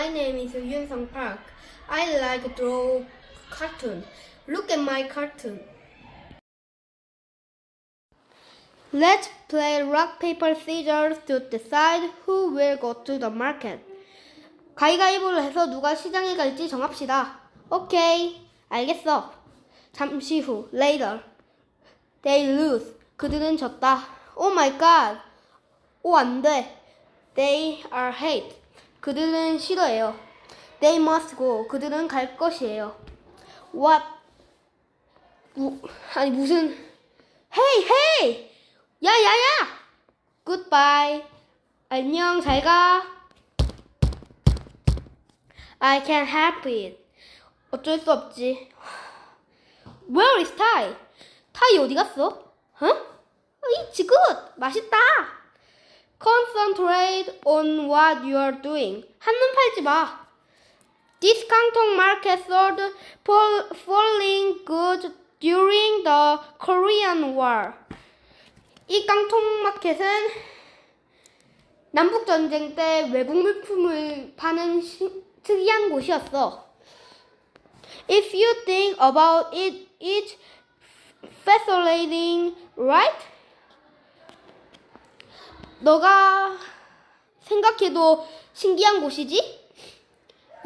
My name is Yun Sung Park. I like draw cartoon. Look at my cartoon. Let's play rock paper scissors to decide who will go to the market. 가위가위보를 해서 누가 시장에 갈지 정합시다. 오케이, 알겠어. 잠시 후, later. They lose. 그들은 졌다. Oh my god. 오, 안 돼. They are hate. 그들은 싫어해요. They must go. 그들은 갈 것이에요. What? 무, 아니, 무슨. Hey, hey! 야, 야, 야! Goodbye. 안녕, 잘 가. I can't help it. 어쩔 수 없지. Where is Ty? 타이 어디 갔어? 어? It's good. 맛있다. Concentrate on what you are doing. 한눈 팔지 마. This Kangtong market sold fall, falling goods during the Korean War. 이 깡통 마켓은 남북 전쟁 때 외국 물품을 파는 시- 특이한 곳이었어. If you think about it, it's fascinating, right? 너가 생각해도 신기한 곳이지?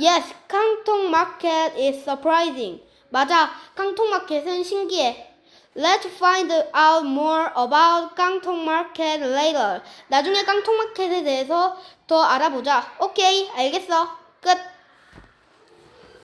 Yes, 깡통 마켓 is surprising. 맞아, 깡통 마켓은 신기해. Let's find out more about 깡통 마켓 later. 나중에 깡통 마켓에 대해서 더 알아보자. 오케이, 알겠어. 끝.